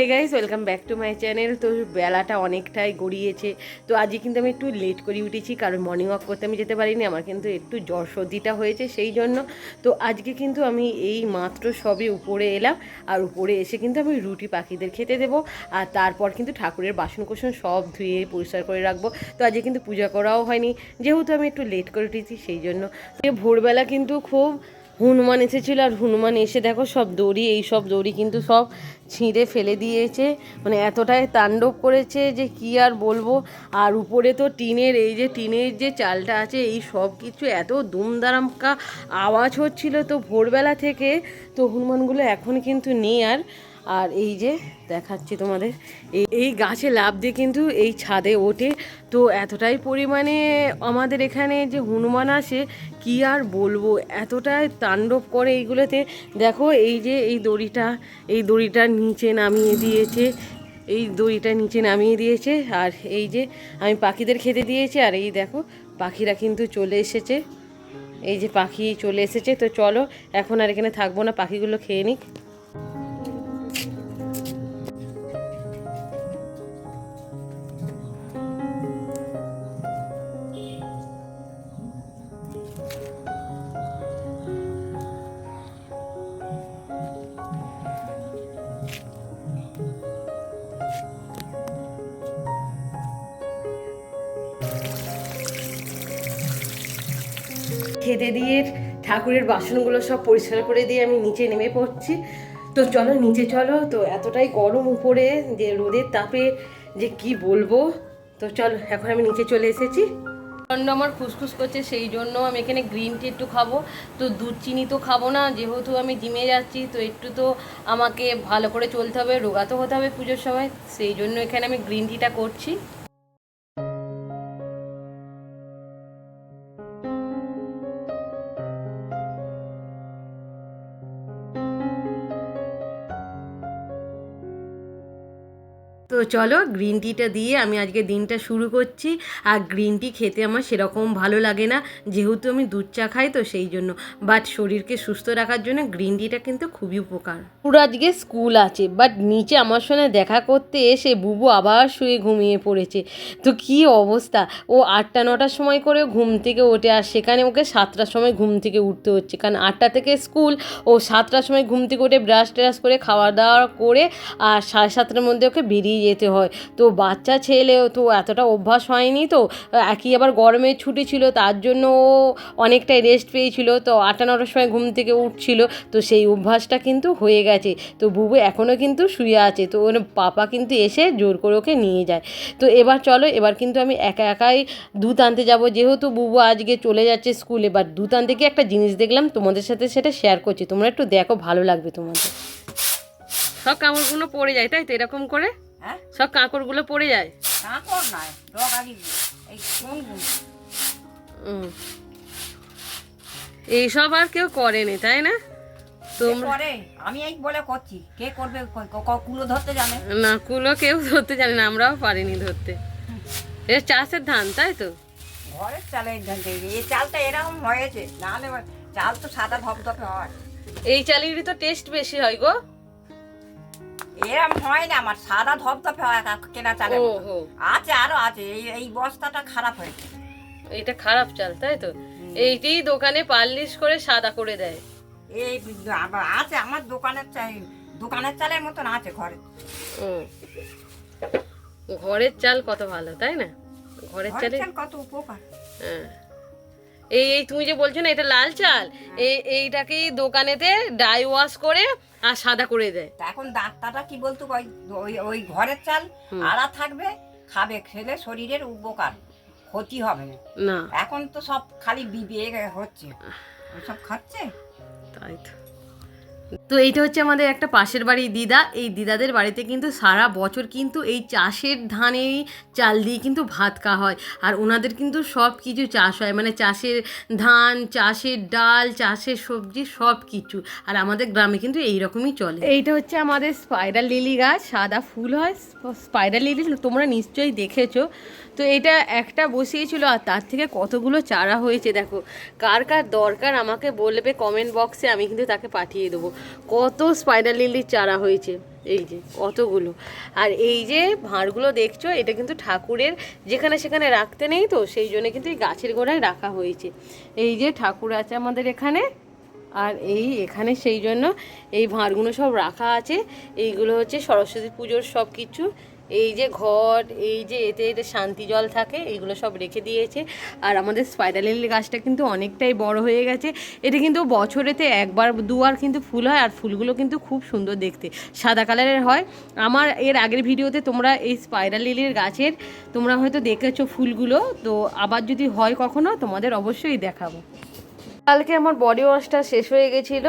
Hey guys welcome back to my channel তো বেলাটা অনেকটাই গড়িয়েছে। তো আজকে কিন্তু আমি একটু লেট করে উঠেছি, কারণ মর্নিং ওয়াক করতে আমি যেতে পারিনি। আমার কিন্তু একটু জ্বর সর্দিটা হয়েছে সেই জন্য। তো আজকে কিন্তু আমি এই মাত্র সবে উপরে এলাম, আর উপরে এসে কিন্তু আমি রুটি পাখিদের খেতে দেবো। আর তারপর কিন্তু ঠাকুরের বাসন কোসন সব ধুয়ে, পরিষ্কার করে রাখব। তো আজকে কিন্তু পূজা করাও হয়নি। যেহেতু আমি একটু লেট করে উঠেছি সেই জন্য। ভোরবেলা কিন্তু খুব হনুমান এসেছিল আর হনুমান এসে দেখো সব দড়ি, এই সব দড়ি কিন্তু সব ছিঁড়ে ফেলে দিয়েছে। মানে এতটাই তাণ্ডব করেছে যে কি আর বলব? আর উপরে তো টিনের, এই যে টিনের যে চালটা আছে, এই সব কিছু এত দুমদারামকা আওয়াজ হচ্ছিল তো ভোরবেলা থেকে। তো হনুমানগুলো এখন কিন্তু নেই আর। আর এই যে দেখাচ্ছি তোমাদের, এই এই গাছে লাভ দিয়ে কিন্তু এই ছাদে ওঠে। তো এতটাই পরিমাণে আমাদের এখানে যে হনুমান আসে, কি আর বলব? এতটাই তাণ্ডব করে এইগুলোতে। দেখো এই যে এই দড়িটা, এই দড়িটার নিচে নামিয়ে দিয়েছে। এই দড়িটা নিচে নামিয়ে দিয়েছে। আর এই যে আমি পাখিদের খেতে দিয়েছি, আর এই দেখো পাখিরা কিন্তু চলে এসেছে। এই যে পাখি চলে এসেছে। তো চলো, এখন আর এখানে থাকব না, পাখিগুলো খেয়ে নিক। খেতে দিয়ে ঠাকুরের বাসনগুলো সব পরিষ্কার করে দিয়ে আমি নিচে নেমে পড়ছি। তো চলো, নিচে চলো। তো এতটাই গরম উপরে যে রোদের তাপে যে কি বলব? তো চলো, এখন আমি নিচে চলে এসেছি। প্রচণ্ড আমার খুসখুস করছে, সেই জন্য আমি এখানে গ্রিন টি একটু খাব। তো দুধ চিনি তো খাব না, যেহেতু আমি জিমে যাচ্ছি, তো একটু তো আমাকে ভালো করে চলতে হবে, রোগা তো হতে হবে পুজোর সময়। সেই জন্য এখানে আমি গ্রিন টিটা করছি। চলো গ্রিন টিটা দিয়ে আমি আজকে দিনটা শুরু করছি। আর গ্রিন টি খেতে আমার সেরকম ভালো লাগে না। যেহেতু আমি দুধ চা খাই তো সেই জন্য। বাট শরীরকে সুস্থ রাখার জন্য গ্রিন টিটা কিন্তু খুবই উপকার। পুরো আজকে স্কুল আছে। বাট নিচে আমার সঙ্গে দেখা করতে এসে বুবু আবার শুয়ে ঘুমিয়ে পড়েছে। তো কি অবস্থা? ও আটটা, নটার সময় করে ঘুম থেকে ওঠে আর সেখানে ওকে সাতটার সময় ঘুম থেকে উঠতে হচ্ছে। কারণ আটটা থেকে স্কুল ও সাতটার সময় ঘুম থেকে উঠে ব্রাশ ট্রাশ করে খাওয়া দাওয়া করে আর সাড়ে সাতটার মধ্যে ওকে বেরিয়ে যেতে হয়। তো বাচ্চা ছেলেও তো এতটা অভ্যাস হয়নি তো, একই আবার গরমের ছুটি ছিল তার জন্য অনেকটাই রেস্ট পেয়েছিল। তো আটটা নটার সময় ঘুম থেকে উঠছিল। তো সেই অভ্যাসটা কিন্তু হয়ে গেছে। তো বুবু এখনও কিন্তু শুয়ে আছে। তো ওর পাপা কিন্তু এসে জোর করে ওকে নিয়ে যায়। তো এবার চলো, এবার কিন্তু আমি একা একাই দুধ আনতে যাব। যেহেতু বুবু আজকে চলে যাচ্ছে স্কুলে এবার দুধ আনতে গিয়ে একটা জিনিস দেখলাম। তোমাদের সাথে সেটা শেয়ার করছি। তোমরা একটু দেখো, ভালো লাগবে তোমাদের। সব কামড়গুলো পড়ে যায়, তাই তো? এরকম করে? হ্যাঁ? সব কাঁকড়গুলো পড়ে যায়। কাঁকড় নয় ডগারি এই কোনগুলো এইসব আর কেউ করেনি তাই না? আমি এই বলে করছি। কে করবে? ক- ক- ক- কুলো ধরতে জানে? না কুলো কেউ ধরতে জানে না আমরাও পারিনি ধরতে। চাষের ধান তাই তো? ঘরের চালে এই চালটা এরকম হয়েছে নাহলে চাল তো সাদা ধপধপে হয়। এই চালেরই তো টেস্ট বেশি হয় গো। এরম হয় না আমার সাদা ধপধপে হয় কেনা চালে ও হো আছে আরও আছে এই এই বস্তাটা খারাপ হয়েছে। এইটা খারাপ চাল তাই তো? এইটাই দোকানে পালিশ করে সাদা করে দেয়। এই আছে আমার দোকানের চাই দোকানের চালের মতন আছে ঘরে। ঘরের চাল কত ভালো তাই না? ঘরের চাল কত উপকার। হ্যাঁ। এই এই তুমি যে বলছো না এটা লাল চাল এই এইটাকে দোকানেতে ডাই ওয়াশ করে আর সাদা করে দেয়। তা এখন ডাক্তাররা কি বলতো ওই ওই ঘরের চাল আড়া থাকবে খাবে খেলে শরীরের উপকার ক্ষতি হবে না। না। এখন তো সব খালি বিবে হচ্ছে। সব খাচ্ছে? তাই তো। তো এইটা হচ্ছে আমাদের একটা পাশের বাড়ির দিদা। এই দিদাদের বাড়িতে কিন্তু সারা বছর কিন্তু এই চাষের ধানেরই চাল দিয়ে কিন্তু ভাত খাওয়া হয়। আর ওনাদের কিন্তু সব কিছু চাষ হয়। মানে চাষের ধান, চাষের ডাল, চাষের সবজি, সব কিছু। আর আমাদের গ্রামে কিন্তু এই রকমই চলে। এইটা হচ্ছে আমাদের স্পাইরাল লিলি গাছ। সাদা ফুল হয়। স্পাইরাল লিলি তোমরা নিশ্চয়ই দেখেছ। তো এটা একটা বসিয়েছিল আর তার থেকে কতগুলো চারা হয়েছে দেখো। কার কার দরকার আমাকে বলবে কমেন্ট বক্সে, আমি কিন্তু তাকে পাঠিয়ে দেবো। কত স্পাইডার লিলির চারা হয়েছে। এই যে, কতগুলো। আর এই যে ভাঁড়গুলো দেখছ, এটা কিন্তু ঠাকুরের, যেখানে সেখানে রাখতে নেই তো, সেই জন্য কিন্তু এই গাছের গোড়ায় রাখা হয়েছে। এই যে ঠাকুর আছে আমাদের এখানে, আর এই এখানে সেই জন্য এই ভাঁড়গুলো সব রাখা আছে। এইগুলো হচ্ছে সরস্বতী পুজোর সব কিছু এই যে ঘট এই যে এতে এতে শান্তি জল থাকে, এইগুলো সব রেখে দিয়েছে। আর আমাদের স্পাইডালিলি গাছটা কিন্তু অনেকটাই বড় হয়ে গেছে। এটা কিন্তু বছরেতে একবার, দুবার কিন্তু ফুল হয়, আর ফুলগুলো কিন্তু খুব সুন্দর দেখতে। সাদা কালারের হয়। আমার এর আগের ভিডিওতে তোমরা এই স্পাইডাল লিলির গাছের, তোমরা হয়তো দেখেছ ফুলগুলো। তো আবার যদি হয় কখনো, তোমাদের অবশ্যই দেখাবো। কালকে আমার বডি ওয়াশটা শেষ হয়ে গেছিল।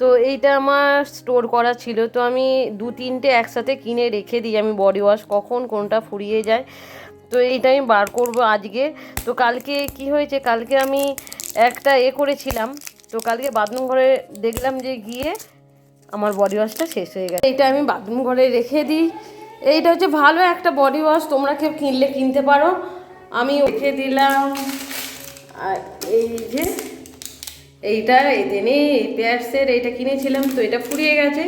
তো এইটা আমার স্টোর করা ছিল। তো আমি দু তিনটে একসাথে কিনে রেখে দিই। আমি বডি ওয়াশ কখন কোনটা ফুরিয়ে যায়। তো এইটা আমি বার করব আজকে। তো কালকে কি হয়েছে? কালকে আমি একটা এ করেছিলাম। তো কালকে বাথরুম ঘরে দেখলাম যে গিয়ে আমার বডি ওয়াশটা শেষ হয়ে গেছে। এইটা আমি বাথরুম ঘরে রেখে দিই। এইটা হচ্ছে ভালো একটা বডি ওয়াশ তোমরা কেউ কিনলে কিনতে পারো। আমি রেখে দিলাম। আর এই যে এইটা এদিনে এই পেয়ার্সের এইটা কিনেছিলাম, তো এটা ফুরিয়ে গেছে।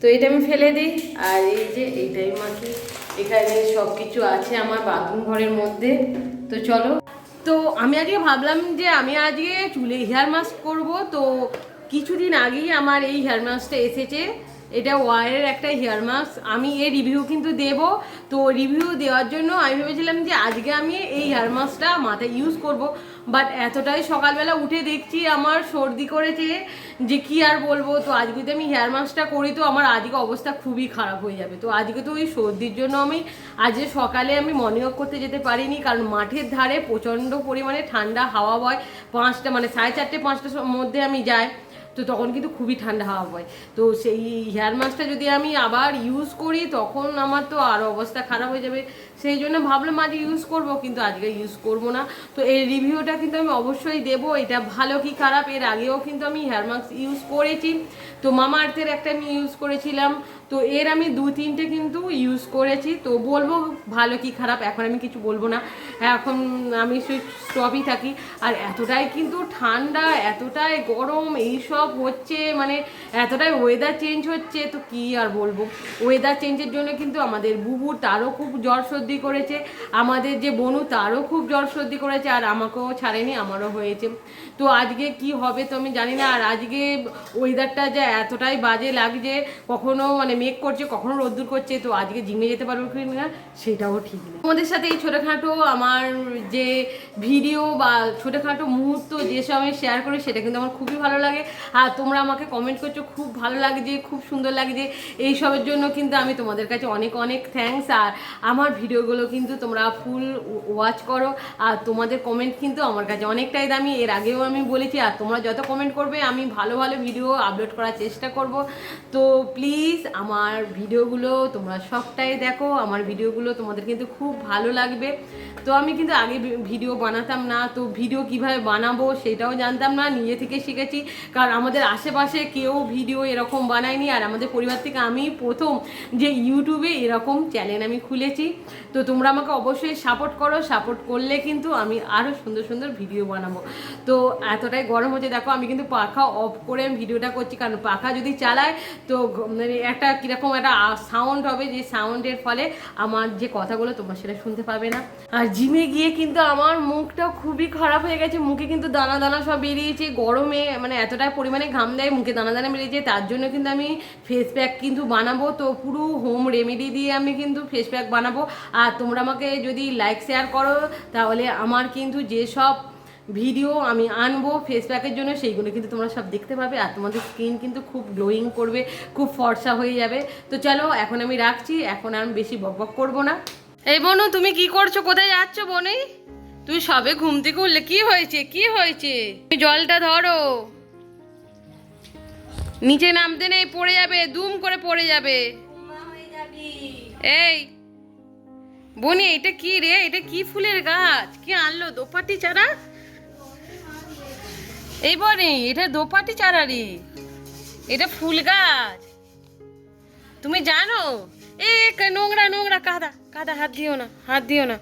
তো এটা আমি ফেলে দিই। আর এই যে এইটাই মাখি এখানে সব কিছু আছে আমার বাথরুম ঘরের মধ্যে। তো চলো। তো আমি আজকে ভাবলাম যে আমি আজকে চুলে হেয়ার মাস্ক করব। তো কিছুদিন আগেই আমার এই হেয়ার মাস্কটা এসেছে। এটা ওয়ারের একটা হেয়ার মাস্ক আমি এর রিভিউ কিন্তু দেব। তো রিভিউ দেওয়ার জন্য আমি ভেবেছিলাম যে আজকে আমি এই হেয়ার মাস্কটা মাথায় ইউজ করব। বাট এতটাই সকালবেলা উঠে দেখছি আমার সর্দি করেছে যে কি আর বলব? তো আজকে যদি আমি হেয়ার মাস্কটা করি, তো আমার আজকে অবস্থা খুবই খারাপ হয়ে যাবে। তো আজকে তো ওই সর্দির জন্য আমি আজকে সকালে আমি মর্নিং করতে যেতে পারিনি, কারণ মাঠের ধারে প্রচণ্ড পরিমাণে ঠান্ডা, হাওয়া বয় পাঁচটা মানে সাড়ে চারটে, পাঁচটার মধ্যে আমি যাই। তো তখন কিন্তু খুবই ঠান্ডা, হাওয়া হয় তো সেই হেয়ার মাস্কটা যদি আমি আবার ইউজ করি, তখন আমার তো আরও অবস্থা খারাপ হয়ে যাবে। সেই জন্য ভাবলাম আজ ইউজ করব, কিন্তু আজকে ইউজ করব না। তো এই রিভিউটা কিন্তু আমি অবশ্যই দেব। এটা ভালো কি খারাপ? এর আগেও কিন্তু আমি হেয়ার মাস্ক ইউজ করেছি। তো মামা আর্থের একটা আমি ইউজ করেছিলাম। তো এর আমি দু তিনটে কিন্তু ইউজ করেছি। তো বলব ভালো কি খারাপ? এখন আমি কিছু বলব না। এখন আমি স্টপই থাকি। আর এতটাই কিন্তু ঠান্ডা, এতটাই গরম, এইসব হচ্ছে মানে এতটাই ওয়েদার চেঞ্জ হচ্ছে। তো কি আর বলব? ওয়েদার চেঞ্জের জন্য কিন্তু আমাদের বুবু, তারও খুব জ্বর করেছে। আমাদের যে বনু, তারও খুব জ্বর সর্দি করেছে আর আমাকেও ছাড়েনি, আমারও হয়েছে। তো আজকে কি হবে তো আমি জানি না, আর আজকে ওয়েদারটা যে এতটাই বাজে লাগছে, কখনো মানে মেঘ করছে, কখনো রোদ্দুর করছে, তো আজকে জিমে যেতে পারব কি না, সেটাও ঠিক না আমাদের সাথে এই ছোটোখাটো আমার যে ভিডিও বা ছোটোখাটো মুহূর্ত যেসব আমি শেয়ার করি, সেটা কিন্তু আমার খুবই ভালো লাগে। আর তোমরা আমাকে কমেন্ট করছ, খুব ভালো লাগছে, খুব সুন্দর লাগছে। এইসবের জন্য কিন্তু আমি তোমাদের কাছে অনেক অনেক থ্যাঙ্কস আর আমার ভিডিওগুলো কিন্তু তোমরা ফুল ওয়াচ করো। আর তোমাদের কমেন্ট কিন্তু আমার কাছে অনেকটাই দামি। এর আগেও আমি বলেছি, আর তোমরা যত কমেন্ট করবে, আমি ভালো ভালো ভিডিও আপলোড করার চেষ্টা করব। তো প্লিজ আমার ভিডিওগুলো তোমরা সবটাই দেখো। আমার ভিডিওগুলো তোমাদের কিন্তু খুব ভালো লাগবে। তো আমি কিন্তু আগে ভিডিও বানাতাম না। তো ভিডিও কীভাবে বানাবো সেটাও জানতাম না। নিজে থেকে শিখেছি। কারণ আমাদের আশেপাশে কেউ ভিডিও এরকম বানায়নি। আর আমাদের পরিবার থেকে আমি প্রথম যে ইউটিউবে এরকম চ্যানেল আমি খুলেছি। তো তোমরা আমাকে অবশ্যই সাপোর্ট করো সাপোর্ট করলে কিন্তু আমি আরও সুন্দর সুন্দর ভিডিও বানাবো। তো এতটাই গরম হচ্ছে, দেখো আমি কিন্তু পাখা অফ করে আমি ভিডিওটা করছি, কারণ পাখা যদি চালায়, তো মানে একটা কীরকম একটা সাউন্ড হবে যে সাউন্ডের ফলে আমার যে কথাগুলো তোমরা সেটা শুনতে পাবে না। আর জিমে গিয়ে কিন্তু আমার মুখটা খুবই খারাপ হয়ে গেছে, মুখে কিন্তু দানা দানা সব বেরিয়েছে, গরমে মানে এতটা পরিমাণে ঘাম দেয়, মুখে দানা দানা বেরিয়েছে, তার জন্য কিন্তু আমি ফেস প্যাক কিন্তু বানাবো, তো পুরো হোম রেমেডি দিয়ে আমি কিন্তু ফেস প্যাক বানাবো। আর তোমরা আমাকে যদি লাইক শেয়ার করো তাহলে আমার কিন্তু যেসব ভিডিও আমি আনব ফেস প্যাকের জন্য সেইগুলো কিন্তু তোমরা সব দেখতে পাবে আর তোমাদের স্কিন কিন্তু খুব গ্লোয়িং করবে খুব ফর্সা হয়ে যাবে। তো চলো এখন আমি রাখছি এখন আর বেশি বকবক করব না। এই বনু তুমি কি করছ? কোথায় যাচ্ছ বনি? তুমি সবে ঘুম থেকে উঠলে কি হয়েছে? কি হয়েছে? তুমি জলটা ধরো। নিচে নামতে নেই পড়ে যাবে দুম করে পড়ে যাবে। এই বনি, এটা কি রে? এটা কি ফুলের গাছ? কি আনলো? দোপাটি চারা? এই বনি, এটা দোপাটি চারা রে। এটা ফুল গাছ। তুমি জানো? এ নোংরা নোংরা, কাদা। কাদা, হাত দিও না, হাত দিও না,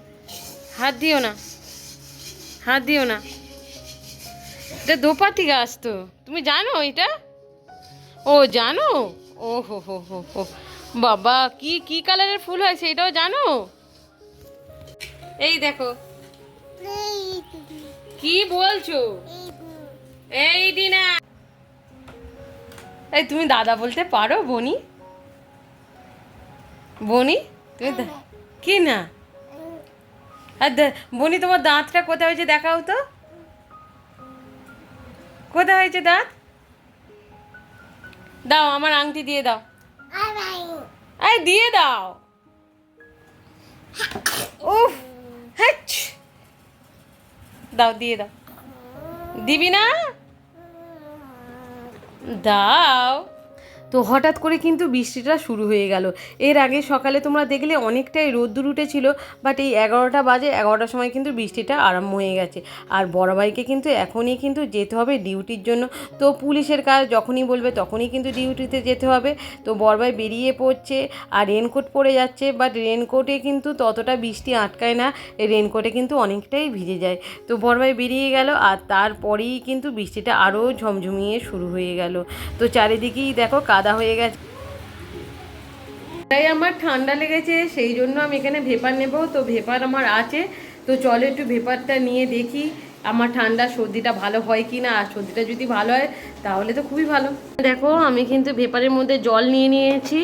হাত দিও না, হাত দিও না। এটা দোপাটি গাছ তো। তুমি জানো এটা? ও, জানো? ও, হো হো হো হো। বাবা, কি কি কালারের ফুল হয় সেটাও জানো? এই দেখো। কি বলছো? এই দিনা। এই তুমি দাদা বলতে পারো বনি? বনি তুমি কি না? আর বনি তোমার দাঁতটা কোথায় হয়েছে দেখাও তো। কোথায় হয়েছে দাঁত? দাও আমার আংটি দিয়ে দাও। এই দিয়ে দাও। উফ। হ্যাচ দাও দিয়ে দাও। দিবি না? দাও। তো হঠাৎ করে কিন্তু বৃষ্টিটা শুরু হয়ে গেল। এর আগে সকালে তোমরা দেখলে অনেকটাই রোদ্দুর উঠেছিল বাট এই এগারোটা বাজে, এগারোটার সময় কিন্তু বৃষ্টিটা আরম্ভ হয়ে গেছে। আর বড় ভাইকে কিন্তু এখনই কিন্তু যেতে হবে ডিউটির জন্য। তো পুলিশের কাজ যখনই বলবে তখনই কিন্তু ডিউটিতে যেতে হবে। তো বড় ভাই বেরিয়ে পড়ছে, আর রেনকোট পরে যাচ্ছে বাট রেনকোটে কিন্তু ততটা বৃষ্টি আটকায় না। রেনকোটে কিন্তু অনেকটাই ভিজে যায়। তো বড় ভাই বেরিয়ে গেল, আর তারপরেই কিন্তু বৃষ্টিটা আরও ঝমঝমিয়ে শুরু হয়ে গেল। তো চারিদিকেই দেখো কাদা হয়ে গেছে। তাই আমার ঠান্ডা লেগেছে, সেই জন্য আমি এখানে ভেপার নেব। তো ভেপার আমার আছে, তো চলো একটু ভেপারটা নিয়ে দেখি আমার ঠান্ডা সর্দিটা ভালো হয় কি না আর সর্দিটা যদি ভালো হয়, তাহলে তো খুবই ভালো। দেখো, আমি কিন্তু ভেপারের মধ্যে জল নিয়ে নিয়েছি,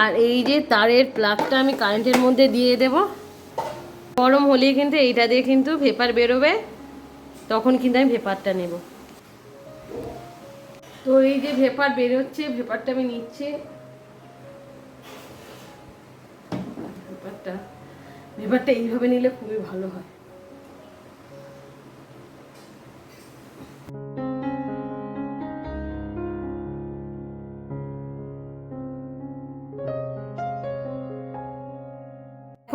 আর এই যে তারের প্লাগটা আমি কারেন্টের মধ্যে দিয়ে দেব। গরম হলেই কিন্তু এইটা দিয়ে কিন্তু ভেপার বেরোবে, তখন কিন্তু আমি ভেপারটা নেব। তো এই যে ভেপার বেরোচ্ছে, ভেপারটা আমি নিচ্ছি। ভেপারটা ভেপারটা এইভাবে নিলে খুবই ভালো হয়।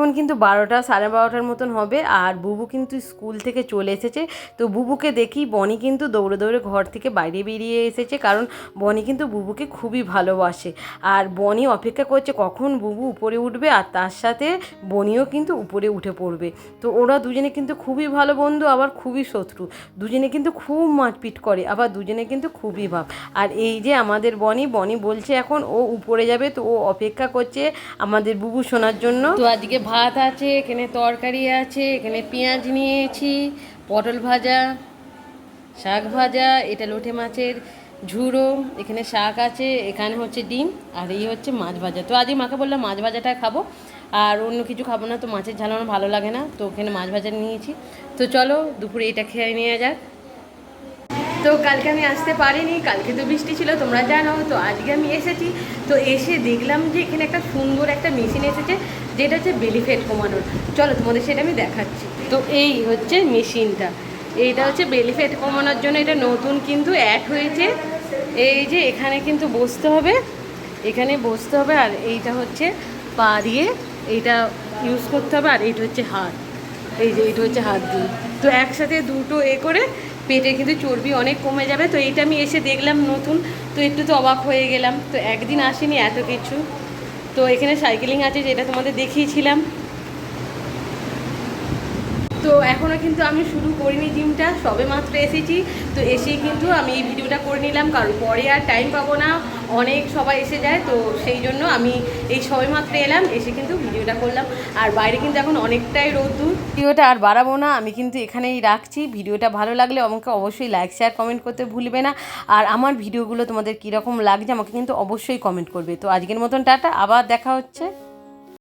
এখন কিন্তু বারোটা, সাড়ে বারোটার মতন হবে আর বুবু কিন্তু স্কুল থেকে চলে এসেছে। তো বুবুকে দেখি বনি কিন্তু দৌড়ে দৌড়ে ঘর থেকে বাইরে বেরিয়ে এসেছে কারণ বনি কিন্তু বুবুকে খুবই ভালোবাসে। আর বনি অপেক্ষা করছে কখন বুবু উপরে উঠবে আর তার সাথে বনিও কিন্তু উপরে উঠে পড়বে। তো ওরা দুজনে কিন্তু খুবই ভালো বন্ধু, আবার খুবই শত্রু। দুজনে কিন্তু খুব মারপিট করে, আবার দুজনে কিন্তু খুবই ভাব। আর এই যে আমাদের বনি বনি বলছে এখন ও উপরে যাবে, তো ও অপেক্ষা করছে আমাদের বুবু শোনার জন্য। তো আজকে ভাত আছে, এখানে তরকারি আছে, এখানে পেঁয়াজ নিয়েছি, পটল ভাজা, শাক ভাজা, এটা লোটে মাছের ঝুড়ো, এখানে শাক আছে, এখানে হচ্ছে ডিম, আর এই হচ্ছে মাছ ভাজা। তো আজকে মাকে বললাম মাছ ভাজাটা খাব, আর অন্য কিছু খাব না, তো মাছের ঝাল আমার ভালো লাগে না, তো ওখানে মাছ ভাজা নিয়েছি। তো চলো দুপুরে এটা খেয়ে নিয়ে যাক। তো কালকে আমি আসতে পারিনি, কালকে তো বৃষ্টি ছিল, তোমরা জানো, তো আজকে আমি এসেছি, তো এসে দেখলাম যে এখানে একটা সুন্দর একটা মেশিন এসেছে যেটা হচ্ছে বেলি ফ্যাট কমানোর। চলো তোমাদের সেটা আমি দেখাচ্ছি। তো এই হচ্ছে মেশিনটা। এইটা হচ্ছে বেলি ফ্যাট কমানোর জন্য এটা নতুন কিন্তু অ্যাড হয়েছে। এই যে এখানে কিন্তু বসতে হবে। এখানে বসতে হবে আর এইটা হচ্ছে পা দিয়ে এইটা ইউজ করতে হবে আর এইটা হচ্ছে হাত। এই যে এইটা হচ্ছে হাত দিয়ে। তো একসাথে দুটো এ করে পেটে কিন্তু চর্বি অনেক কমে যাবে। তো এইটা আমি এসে দেখলাম নতুন। তো একটু তো অবাক হয়ে গেলাম। তো একদিন আসেনি এত কিছু। তো এখানে সাইকেলিং আছে যেটা তোমাদের দেখিয়েছিলাম। তো এখনও কিন্তু আমি শুরু করিনি জিমটা, সবে মাত্র এসেছি। তো এসেই কিন্তু আমি এই ভিডিওটা করে নিলাম, কারণ পরে আর টাইম পাবো না। অনেক সবাই এসে যায়, তো সেই জন্য আমি এই সবে মাত্র এলাম, এসে কিন্তু ভিডিওটা করলাম। আর বাইরে কিন্তু এখন অনেকটাই রোদ্দুর ভিডিওটা আর বাড়াবো না, আমি কিন্তু এখানেই রাখছি। ভিডিওটা ভালো লাগলে আমাকে অবশ্যই লাইক শেয়ার কমেন্ট করতে ভুলবে না। আর আমার ভিডিওগুলো তোমাদের কীরকম লাগছে আমাকে কিন্তু অবশ্যই কমেন্ট করবে। তো আজকের মতন টাটা, আবার দেখা হচ্ছে।